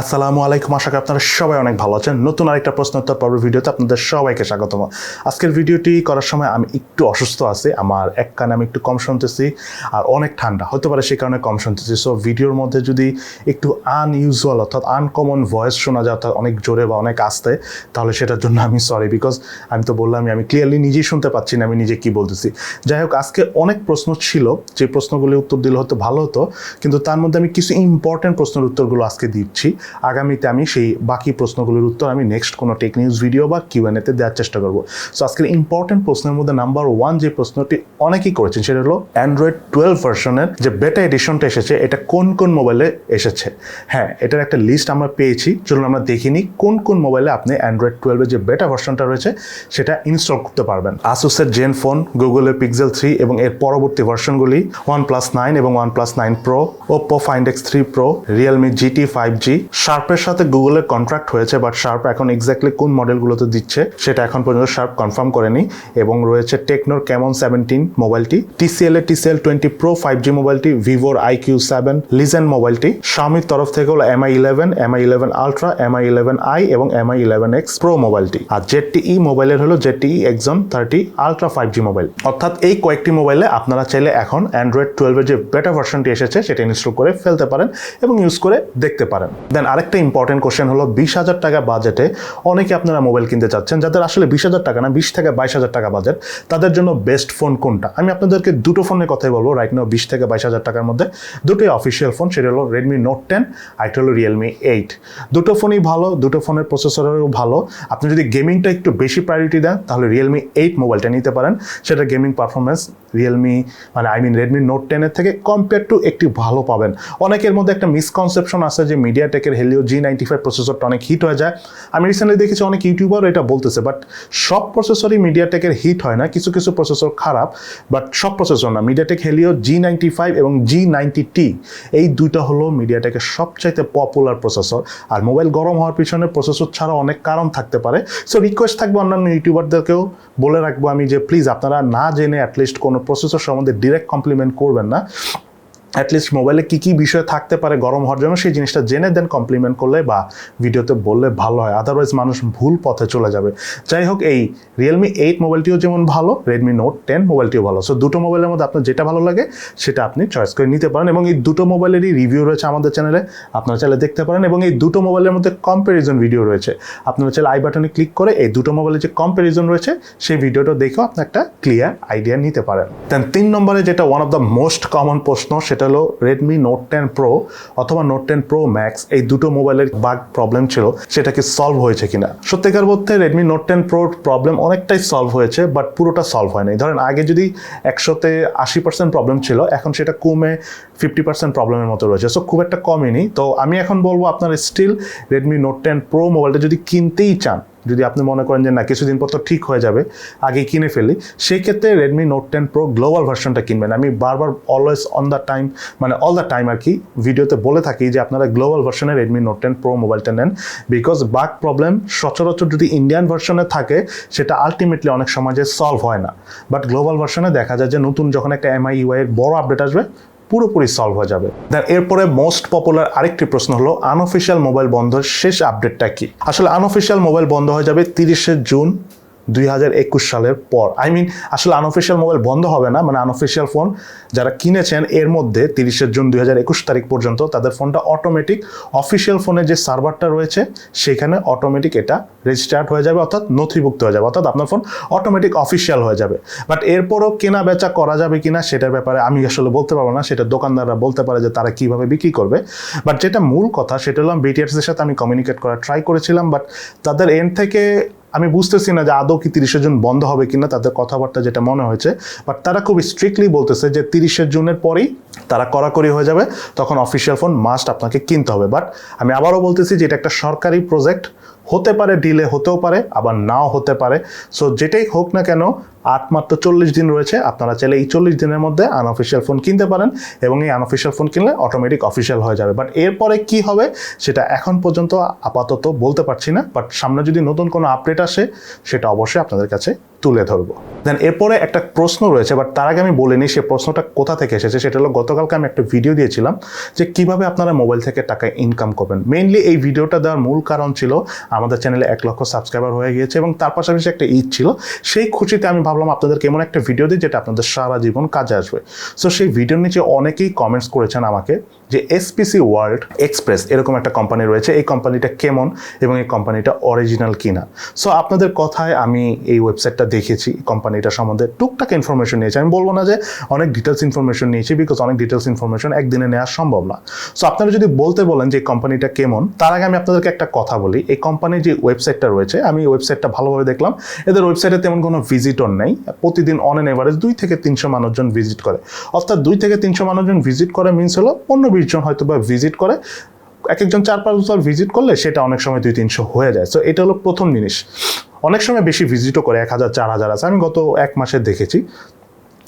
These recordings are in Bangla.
আসসালামু আলাইকুম। আশা করি আপনারা সবাই অনেক ভালো আছেন। নতুন আরেকটা প্রশ্ন উত্তর পর্ব ভিডিওতে আপনাদের সবাইকে স্বাগতম। আজকের ভিডিওটি করার সময় আমি একটু অসুস্থ আছি। আমার এক কানে আমি একটু কম শুনতেছি আর অনেক ঠান্ডা। হতে পারে সেই কারণে কম শুনতেছি। সো ভিডিওর মধ্যে যদি একটু আনইউজুয়াল অর্থাৎ আনকমন ভয়েস শোনা যায়, অর্থাৎ অনেক জোরে বা অনেক আস্তে, তাহলে সেটার জন্য আমি সরি বিকজ আমি তো বললাম আমি ক্লিয়ারলি নিজেই শুনতে পাচ্ছি না, আমি নিজে কি বলতেছি। যাই হোক, আজকে অনেক প্রশ্ন ছিল। যে প্রশ্নগুলি উত্তর দিলে হয়তো ভালো হতো। কিন্তু তার মধ্যে আমি কিছু ইম্পর্টেন্ট প্রশ্নের উত্তরগুলো আজকে দিচ্ছি। আগামীতে আমি সেই বাকি প্রশ্নগুলোর উত্তর আমি নেক্সট কোনো টেক নিউজ ভিডিও বা কিউএনএতে দেওয়ার চেষ্টা করব। সো আজকের ইম্পর্টেন্ট প্রশ্নের মধ্যে নাম্বার ওয়ান যে প্রশ্নটি অনেকেই করেছেন, সেটা হলো অ্যান্ড্রয়েড টুয়েলভ ভার্সনের যে বেটা এডিশনটা এসেছে, এটা কোন কোন মোবাইলে এসেছে? হ্যাঁ এটার একটা লিস্ট আমরা পেয়েছি। চলুন আমরা দেখিনি কোন কোন মোবাইলে আপনি অ্যান্ড্রয়েড টুয়েলভের যে বেটা ভার্সনটা রয়েছে, সেটা ইনস্টল করতে পারবেন। আসুসের জেন ফোন গুগলের পিক্সেল থ্রি এবং এর পরবর্তী ভার্সনগুলি ওয়ান প্লাস নাইন এবং OnePlus nine pro Oppo find X three pro Realme GT five G শার্পের সাথে গুগলের কন্ট্রাক্ট হয়েছে বাট শার্প এখন এক্স্যাক্টলি কোন মডেলগুলোতে দিচ্ছে, সেটা এখন পর্যন্ত শার্প কনফার্ম করেনি, এবং রয়েছে টেকনোর ক্যামন সেভেন্টিন মোবাইলটি টিসিএল এর TCL twenty pro five G মোবাইলটি ভিভোর আইকিউ সেভেন লিজেন মোবাইলটি শামির তরফ থেকে হলো Mi eleven Mi eleven ultra Mi eleven i এবং এমআই ইলেভেন এক্স প্রো মোবাইলটি আর জেডটিই মোবাইলের হলো Axon thirty ultra five G mobile অর্থাৎ এই কয়েকটি মোবাইলে আপনারা চাইলে এখন অ্যান্ড্রয়েড টুয়েলভের যে বেটা ভার্সনটি এসেছে, সেটা ইনস্টল করে ফেলতে পারেন এবং ইউজ করে দেখতে পারেন। দেন আরেকটা ইম্পর্টেন্ট কোশ্চেন হলো, বিশ হাজার টাকা বাজেটে অনেকে আপনারা মোবাইল কিনতে চাচ্ছেন, যাদের আসলে বিশ হাজার টাকা না, বিশ থেকে বাইশ হাজার টাকা বাজেট তাদের জন্য বেস্ট ফোন কোনটা? আমি আপনাদেরকে দুটো ফোনের কথাই বলব রাইট নাও বিশ থেকে বাইশ হাজার টাকার মধ্যে। দুটোই অফিসিয়াল ফোন সেটা হলো রেডমি নোট টেন আরেকটা হলো রিয়েলমি এইট দুটো ফোনই ভালো, দুটো ফোনের প্রসেসরও ভালো। আপনি যদি গেমিংটা একটু বেশি প্রায়োরিটি দেন, তাহলে রিয়েলমি এইট মোবাইলটা নিতে পারেন। সেটা গেমিং পারফরমেন্স রিয়েলমি মানে আই মিন রেডমি নোট টেনের থেকে কম্পেয়ার টু একটি ভালো পাবেন। অনেকের মধ্যে একটা মিসকনসেপশন আছে যে মিডিয়া টেকের হেলিও জি নাইনটি ফাইভ প্রসেসরটা অনেক হিট হয়ে যায়। আমি রিসেন্টলি দেখেছি অনেক ইউটিউবার এটা বলতেছে বাট সব প্রসেসরই মিডিয়া টেকের হিট হয় না, কিছু কিছু প্রসেসর খারাপ বাট সব প্রসেসর না। MediaTek Helio G ninety five এবং জি নাইনটি টি এই দুইটা হলো মিডিয়া টেকের সবচাইতে পপুলার প্রসেসর আর মোবাইল গরম হওয়ার পিছনে প্রসেসর ছাড়া অনেক কারণ থাকতে পারে। সো রিকোয়েস্ট থাকবে অন্যান্য ইউটিউবারদেরকেও বলে রাখব আমি যে প্লিজ আপনারা না জেনে অ্যাটলিস্ট কোনো প্রসেসর সম্বন্ধে ডিরেক্ট কমপ্লিমেন্ট করবেন না। অ্যাটলিস্ট মোবাইলে কী কী বিষয় থাকতে পারে গরম হওয়ার জন্য সেই জিনিসটা জেনে দেন কমপ্লিমেন্ট করলে বা ভিডিওতে বললে ভালো হয়। আদারওয়াইজ মানুষ ভুল পথে চলে যাবে। যাই হোক, এই রিয়েলমি এইট মোবাইলটিও যেমন ভালো রেডমি নোট টেন মোবাইলটিও ভালো। সো দুটো মোবাইলের মধ্যে আপনার যেটা ভালো লাগে সেটা আপনি চয়েস করে নিতে পারেন এবং এই দুটো মোবাইলেরই রিভিউ রয়েছে আমাদের চ্যানেলে আপনারা চাইলে দেখতে পারেন এবং এই দুটো মোবাইলের মধ্যে কম্প্যারিজন ভিডিও রয়েছে। আপনারা চাইলে আই বাটনে ক্লিক করে এই দুটো মোবাইলের যে কম্প্যারিজন রয়েছে সেই ভিডিওটা দেখেও আপনি একটা ক্লিয়ার আইডিয়া নিতে পারেন। দেন তিন নম্বরে যেটা one of the most common প্রশ্ন সেটা হলো রেডমি নোট টেন প্রো অথবা নোট টেন প্রো ম্যাক্স এই দুটো মোবাইলের বাগ প্রবলেম ছিল সেটা কি সলভ হয়েছে কিনা। সত্যিকার বলতে রেডমি নোট টেন প্রোর প্রবলেম অনেকটাই সলভ হয়েছে বাট পুরোটা সলভ হয়নি। ধরেন, আগে যদি একশোতে আশি পার্সেন্ট প্রবলেম ছিল, এখন সেটা কমে ফিফটি পার্সেন্ট প্রবলেমের মতো রয়েছে। সো খুব একটা কমেনি। তো, আমি এখন বলব আপনার still Redmi note ten pro মোবাইলটা যদি কিনতেই চান যদি আপনি মনে করেন যে না, কিছুদিন পর তো ঠিক হয়ে যাবে, আগে কিনে ফেলি, সেই ক্ষেত্রে Redmi note ten pro global ভার্সনটা কিনবেন। আমি বারবার অলওয়েজ অন দ্য টাইম মানে অল দ্য টাইম আর কি ভিডিওতে বলে থাকি যে আপনারা গ্লোবাল ভার্সনে রেডমি নোট টেন প্রো মোবাইলটা নেন বিকজ বাক প্রবলেম সচরাচর যদি ইন্ডিয়ান ভার্সনে থাকে, সেটা আলটিমেটলি অনেক সমাজে সলভ হয় না। বাট গ্লোবাল ভার্সনে দেখা যায় যে নতুন যখন একটা এমআই ইউআই এর বড় আপডেট আসবে পুরোপুরি সলভ হয়ে যাবে। দেন এরপরে মোস্ট পপুলার আরেকটি প্রশ্ন হলো আনঅফিসিয়াল মোবাইল বন্ধের শেষ আপডেটটা কি? আসলে আনঅফিসিয়াল মোবাইল বন্ধ হয়ে যাবে তিরিশে জুন দুই হাজার একুশ সালের পর। আই মিন আসলে আনঅফিসিয়াল মোবাইল বন্ধ হবে না মানে আনঅফিসিয়াল ফোন যারা কিনেছেন, এর মধ্যে তিরিশে জুন দুই হাজার একুশ তারিখ পর্যন্ত তাদের ফোনটা অটোমেটিক অফিসিয়াল ফোনে যে সার্ভারটা রয়েছে, সেখানে অটোমেটিক এটা রেজিস্টার্ড হয়ে যাবে, অর্থাৎ নথিভুক্ত হয়ে যাবে, অর্থাৎ আপনার ফোন অটোমেটিক অফিসিয়াল হয়ে যাবে। বাট এরপরও কেনা বেচা করা যাবে কিনা, সেটার ব্যাপারে আমি আসলে বলতে পারব না, সেটা দোকানদাররা বলতে পারে যে তারা কীভাবে বিক্রি করবে। বাট যেটা মূল কথা, সেটা হলো বিটিআরসির সাথে আমি কমিউনিকেট করার ট্রাই করেছিলাম বাট তাদের এন্ড থেকে আমি বুঝতেছি না যে আদৌ কি তিরিশে জুন বন্ধ হবে কিনা তাদের কথাবার্তা যেটা মনে হয়েছে বাট তারা খুব স্ট্রিক্টলি বলতেছে যে তিরিশে জুনের পরেই তারা কড়াকড়ি হয়ে যাবে, তখন অফিসিয়াল ফোন মাস্ট আপনাকে কিনতে হবে। বাট আমি আবারও বলতেছি যে এটা একটা সরকারি প্রজেক্ট হতে পারে ডিলে হতেও পারে, আবার নাও হতে পারে। সো যেটাই হোক না কেন আট মাত্র চল্লিশ দিন রয়েছে, আপনারা চাইলে এই চল্লিশ দিনের মধ্যে আনঅফিসিয়াল ফোন কিনতে পারেন এবং এই আনঅফিসিয়াল ফোন কিনলে অটোমেটিক অফিসিয়াল হয়ে যাবে। বাট এরপরে কি হবে, সেটা এখন পর্যন্ত আপাতত বলতে পারছি না বাট সামনে যদি নতুন কোনো আপডেট আসে, সেটা অবশ্যই আপনাদের কাছে তুলে ধরবো। দেন এরপরে একটা প্রশ্ন রয়েছে বাট তার আগে আমি বলিনি সে প্রশ্নটা কোথা থেকে এসেছে, সেটা হলো গতকালকে আমি একটা ভিডিও দিয়েছিলাম যে কীভাবে আপনারা মোবাইল থেকে টাকা ইনকাম করবেন। মেইনলি এই ভিডিওটা দেওয়ার মূল কারণ ছিল আমাদের চ্যানেলে এক লক্ষ সাবস্ক্রাইবার হয়ে গিয়েছে এবং তার পাশাপাশি একটা ঈদ ছিল। সেই খুশিতে আমি ভাবলাম আপনাদেরকে এমন একটা ভিডিও দিই, যেটা আপনাদের সারা জীবন কাজে আসবে। সো সেই ভিডিওর নিচে অনেকেই কমেন্টস করেছেন আমাকে যে এসপিসি ওয়ার্ল্ড এক্সপ্রেস এরকম একটা কোম্পানি রয়েছে। এই কোম্পানিটা কেমন এবং এই কোম্পানিটা অরিজিনাল কিনা? সো আপনাদের কথায় আমি এই ওয়েবসাইটটা দেখেছি কোম্পানিটা সম্বন্ধে। টুকটাক ইনফরমেশন নিয়েছি। আমি বলব না যে অনেক ডিটেলস ইনফরমেশন নিয়েছি বিকজ অনেক ডিটেলস ইনফরমেশন একদিনে নেওয়া সম্ভব না। সো আপনারা যদি বলতে বলেন যে কোম্পানিটা কেমন, তার আগে আমি আপনাদেরকে একটা কথা বলি। এই কোম্পানির যে ওয়েবসাইটটা রয়েছে, আমি ওয়েবসাইটটা ভালোভাবে দেখলাম। এদের ওয়েবসাইটে তেমন কোনো ভিজিটর নেই। প্রতিদিন অন এন এভারেজ দুই থেকে তিনশো মানুষজন ভিজিট করে। অর্থাৎ দুই থেকে তিনশো মানুষজন ভিজিট করে মিনস হলো পনেরো বিশ জন হয়তো বা ভিজিট করে, এক একজন চার পাঁচ বছর ভিজিট করলে সেটা অনেক সময় দুই তিনশো হয়ে যায়। তো এটা হলো প্রথম জিনিস। অনেক সময় বেশি ভিজিটও করে, এক হাজার, চার হাজার আছে। আমি গত এক মাসে দেখেছি।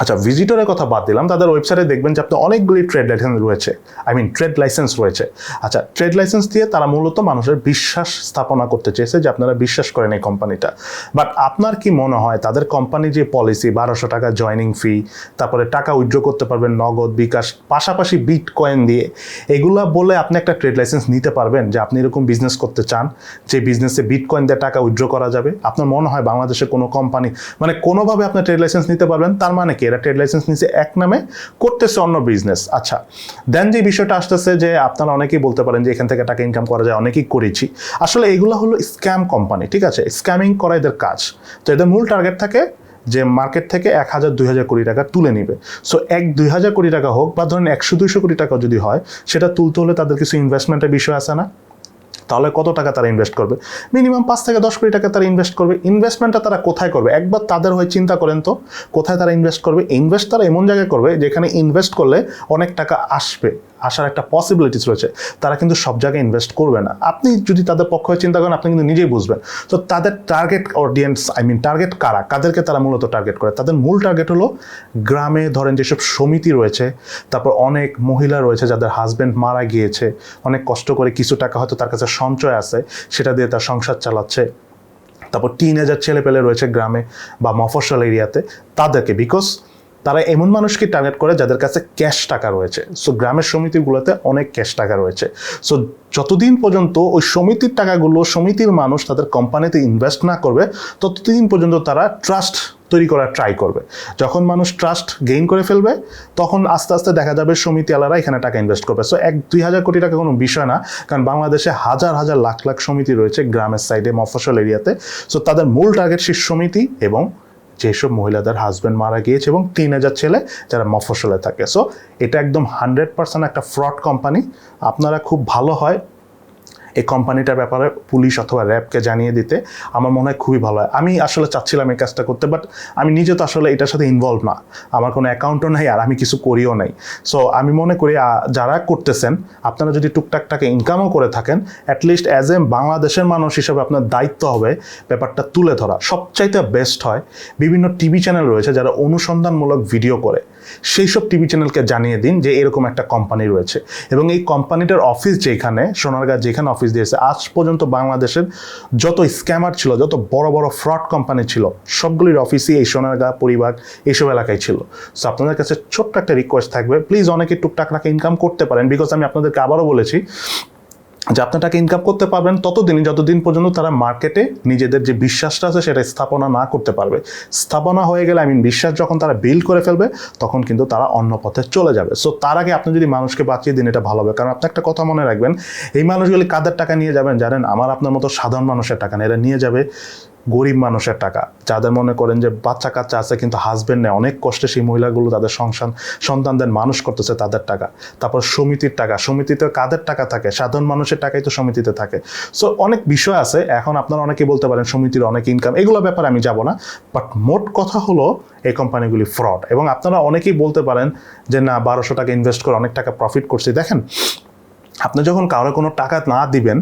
আচ্ছা ভিজিটরের কথা বাদ দিলাম, তাদের ওয়েবসাইটে দেখবেন যে আপনি অনেকগুলি ট্রেড লাইসেন্স রয়েছে। আই মিন ট্রেড লাইসেন্স রয়েছে। আচ্ছা ট্রেড লাইসেন্স দিয়ে তারা মূলত মানুষের বিশ্বাস স্থাপনা করতে চেয়েছে যে আপনারা বিশ্বাস করেন এই কোম্পানিটা বাট আপনার কি মনে হয়, তাদের কোম্পানি যে পলিসি বারোশো টাকা জয়নিং ফি তারপরে টাকা উইথড্র করতে পারবেন, নগদ, বিকাশ, পাশাপাশি বিট কয়েন দিয়ে, এগুলা বলে আপনি একটা ট্রেড লাইসেন্স নিতে পারবেন যে আপনি এরকম বিজনেস করতে চান, যে বিজনেসে বিট কয়েন দিয়ে টাকা উইথড্র করা যাবে। আপনার মনে হয় বাংলাদেশের কোনো কোম্পানি মানে কোনোভাবে আপনি ট্রেড লাইসেন্স নিতে পারবেন, তার মানে কি এরা ট্রেড লাইসেন্স নিচে এক নামে, করতেছে অন্য বিজনেস আচ্ছা দেন যে বিষয়টা আসতেছে যে আপনারা অনেকেই বলতে পারেন যে এখান থেকে টাকা ইনকাম করা যায়, অনেকেই করেছি। আসলে এগুলো হলো স্ক্যাম কোম্পানি ঠিক আছে? স্ক্যামিং করা এদের কাজ। তো এদের মূল টার্গেট থাকে যে মার্কেট থেকে এক হাজার, দুই হাজার কোটি টাকা তুলে নিবে। সো এক, দুই হাজার কোটি টাকা হোক বা ধরেন একশো, দুইশো কোটি টাকা যদি হয়, সেটা তুলতে হলে তাদের কিছু ইনভেস্টমেন্টের বিষয় আছে না? তাহলে কত টাকা তারা ইনভেস্ট করবে? মিনিমাম পাঁচ থেকে দশ কোটি টাকা তারা ইনভেস্ট করবে। ইনভেস্টমেন্টটা তারা কোথায় করবে? একবার তাদের হয়ে চিন্তা করেন তো, কোথায় তারা ইনভেস্ট করবে? ইনভেস্ট তারা এমন জায়গায় করবে যেখানে ইনভেস্ট করলে অনেক টাকা আসবে। আসার একটা পসিবিলিটিস রয়েছে, তারা কিন্তু সব জায়গায় ইনভেস্ট করবে না। আপনি যদি তাদের পক্ষ হয়ে চিন্তা করেন, আপনি কিন্তু নিজেই বুঝবেন। তো তাদের target audience I mean target কারা? কাদেরকে তারা মূলত টার্গেট করে? তাদের মূল টার্গেট হলো গ্রামে ধরেন যেসব সমিতি রয়েছে, তারপর অনেক মহিলা রয়েছে যাদের হাজব্যান্ড মারা গিয়েছে, অনেক কষ্ট করে কিছু টাকা হয়তো তার কাছে সঞ্চয় আছে, সেটা দিয়ে তার সংসার চালাচ্ছে। তারপর টিন এজার ছেলে পেলে রয়েছে গ্রামে বা মফস্বল এরিয়াতে তাদেরকে বিকজ তারা এমন মানুষকে টার্গেট করে যাদের কাছে ক্যাশ টাকা রয়েছে। সো গ্রামের সমিতিগুলোতে অনেক ক্যাশ টাকা রয়েছে। সো যতদিন পর্যন্ত ওই সমিতির টাকাগুলো, সমিতির মানুষ তাদের কোম্পানিতে ইনভেস্ট না করবে, ততদিন পর্যন্ত তারা ট্রাস্ট তৈরি করার ট্রাই করবে। যখন মানুষ ট্রাস্ট গেইন করে ফেলবে, তখন আস্তে আস্তে দেখা যাবে সমিতি আলারা এখানে টাকা ইনভেস্ট করবে। সো এক দুই হাজার কোটি টাকা কোনো বিষয় না, কারণ বাংলাদেশে হাজার হাজার লাখ লাখ সমিতি রয়েছে গ্রামের সাইডে মফসল এরিয়াতে সো তাদের মূল টার্গেট সেই সমিতি এবং যেসব মহিলাদের হাজব্যান্ড মারা গিয়েছে এবং তিন হাজার ছেলে যারা মফসলে থাকে। সো এটা একদম হান্ড্রেড পার্সেন্ট একটা ফ্রড কোম্পানি আপনারা খুব ভালো হয় এই কোম্পানিটার ব্যাপারে পুলিশ অথবা র্যাবকে জানিয়ে দিতে আমার মনে হয় খুবই ভালো হয়। আমি আসলে চাচ্ছিলাম এই কাজটা করতে বাট আমি নিজে তো আসলে এটার সাথে ইনভলভ না। আমার কোনো অ্যাকাউন্টও নাই আর আমি কিছু করিও নাই। সো আমি মনে করি যারা করতেছেন, আপনারা যদি টুকটাক টাকা ইনকামও করে থাকেন অ্যাটলিস্ট অ্যাজ এ বাংলাদেশের মানুষ হিসেবে আপনার দায়িত্ব হবে ব্যাপারটা তুলে ধরা। সবচাইতে বেস্ট হয় বিভিন্ন টিভি চ্যানেল রয়েছে যারা অনুসন্ধানমূলক ভিডিও করে। সেই সব টিভি চ্যানেলকে জানিয়ে দিন যে এরকম একটা কোম্পানি রয়েছে। এবং এই কোম্পানিটার অফিস যেখানে, সোনারগাঁ যেখানে অফিস দিয়েছে। আজ পর্যন্ত বাংলাদেশের যত স্ক্যামার ছিল, যত বড় বড় ফ্রড কোম্পানি ছিল, সবগুলির অফিসই এই সোনারগাঁ পরিবার এইসব এলাকায় ছিল। সো আপনাদের কাছে ছোট্ট একটা রিকোয়েস্ট থাকবে। প্লিজ অনেকে টুকটাক টাকা ইনকাম করতে পারেন বিকজ আমি আপনাদেরকে আবারও বলেছি যে আপনি টাকা ইনকাম করতে পারবেন, ততদিন, যতদিন পর্যন্ত তারা মার্কেটে নিজেদের যে বিশ্বাসটা আছে, সেটা স্থাপনা না করতে পারবে। স্থাপনা হয়ে গেলে আই মিন বিশ্বাস যখন তারা বিল্ড করে ফেলবে, তখন কিন্তু তারা অন্য পথে চলে যাবে। সো তার আগে আপনি যদি মানুষকে বাঁচিয়ে দিন, এটা ভালো হবে। কারণ আপনি একটা কথা মনে রাখবেন, এই মানুষগুলি কাদের টাকা নিয়ে যাবেন জানেন? আমার আপনার মতো সাধারণ মানুষের টাকা না এরা নিয়ে যাবে গরিব মানুষের টাকা। যাদের মনে করেন যে বাচ্চা কাচ্চা আছে কিন্তু হাজবেন্ড নেই, অনেক কষ্টে সেই মহিলাগুলো তাদের সংসার সন্তানদের মানুষ করতেছে তাদের টাকা। তারপর সমিতির টাকা, সমিতিতে কাদের টাকা থাকে? সাধারণ মানুষের টাকাই তো সমিতিতে থাকে। সো অনেক বিষয় আছে। এখন আপনারা অনেকে বলতে পারেন সমিতির অনেক ইনকাম এগুলো ব্যাপারে আমি যাব না। বাট মোট কথা হলো, এই কোম্পানিগুলি ফ্রড এবং আপনারা অনেকেই বলতে পারেন যে, না, বারোশো টাকা ইনভেস্ট করে অনেক টাকা প্রফিট করছি। দেখেন, আপনি যখন কারও কোনো টাকা না দিবেন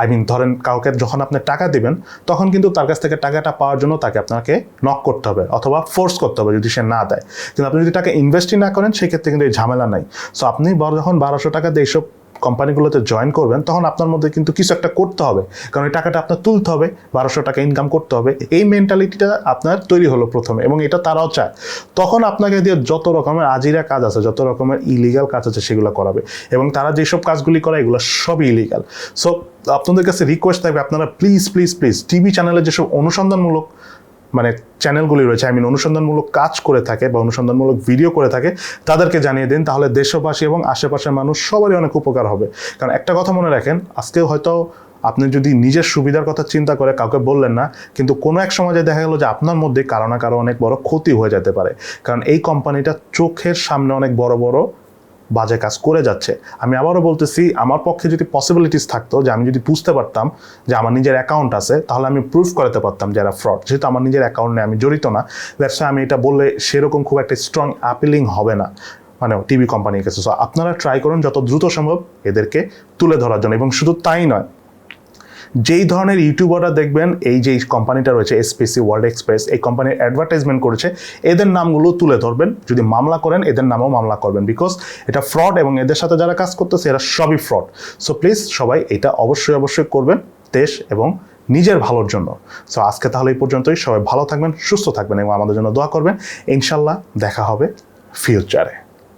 আই মিন ধরেন কাউকে যখন আপনি টাকা দিবেন, তখন কিন্তু তার কাছ থেকে টাকাটা পাওয়ার জন্য তাকে আপনাকে নক করতে হবে অথবা ফোর্স করতে হবে যদি সে না দেয়। কিন্তু আপনি যদি টাকা ইনভেস্টই না করেন, সেক্ষেত্রে কিন্তু এই ঝামেলা নাই। সো আপনি যখন বারোশো টাকা দিয়ে এইসব কোম্পানিগুলোতে জয়েন করবেন, তখন আপনার মধ্যে কিন্তু কিছু একটা করতে হবে। কারণ এই টাকাটা আপনার তুলতে হবে, বারোশো টাকা ইনকাম করতে হবে। এই মেন্টালিটিটা আপনার তৈরি হলো প্রথমে এবং এটা তারাও চায়। তখন আপনাকে দিয়ে যত রকমের আজিরা কাজ আছে, যত রকমের ইলিগাল কাজ আছে, সেগুলো করাবে এবং তারা যেসব কাজগুলি করে, এগুলো সবই ইলিগাল সো আপনাদের কাছে রিকোয়েস্ট থাকবে, আপনারা প্লিজ প্লিজ প্লিজ টিভি চ্যানেলে যেসব অনুসন্ধানমূলক মানে চ্যানেলগুলি রয়েছে আই মিন অনুসন্ধানমূলক কাজ করে থাকে বা অনুসন্ধানমূলক ভিডিও করে থাকে, তাদেরকে জানিয়ে দিন, তাহলে দেশবাসী এবং আশেপাশের মানুষ সবারই অনেক উপকার হবে। কারণ একটা কথা মনে রাখেন আজকে হয়তো আপনি যদি নিজের সুবিধার কথা চিন্তা করে কাউকে বললেন না, কিন্তু কোনো এক সমাজে দেখা গেল যে আপনার মধ্যে কারও না কারও অনেক বড় ক্ষতি হয়ে যেতে পারে। কারণ এই কোম্পানিটা চোখের সামনে অনেক বড় বড় বাজে কাজ করে যাচ্ছে। আমি আবারও বলতেছি, আমার পক্ষে যদি পসিবিলিটিস থাকতো যে আমি যদি বুঝতে পারতাম যে আমার নিজের অ্যাকাউন্ট আছে, তাহলে আমি প্রুফ করাতে পারতাম যারা ফ্রড যেহেতু আমার নিজের অ্যাকাউন্টে আমি জড়িত না দ্যাটস আমি এটা বললে সেরকম খুব একটা স্ট্রং অ্যাপিলিং হবে না মানে টিভি কোম্পানির কাছে। সো আপনারা ট্রাই করুন, যত দ্রুত সম্ভব এদেরকে তুলে ধরার জন্য। এবং শুধু তাই নয় যেই ধরনের ইউটিউবাররা দেখবেন, এই যে কোম্পানিটা রয়েছে এসপিসি ওয়ার্ল্ড এক্সপ্রেস এই কোম্পানির অ্যাডভার্টাইজমেন্ট করেছে, এদের নামগুলো তুলে ধরবেন। যদি মামলা করেন, এদের নামেও মামলা করবেন। বিকজ এটা ফ্রড এবং এদের সাথে যারা কাজ করতেছে, এরা সবই ফ্রড সো প্লিজ সবাই এটা অবশ্যই অবশ্যই করবেন, দেশ এবং নিজের ভালোর জন্য। সো আজকে তাহলে এই পর্যন্তই। সবাই ভালো থাকবেন, সুস্থ থাকবেন এবং আমাদের জন্য দোয়া করবেন। ইনশাল্লাহ দেখা হবে ফিউচারে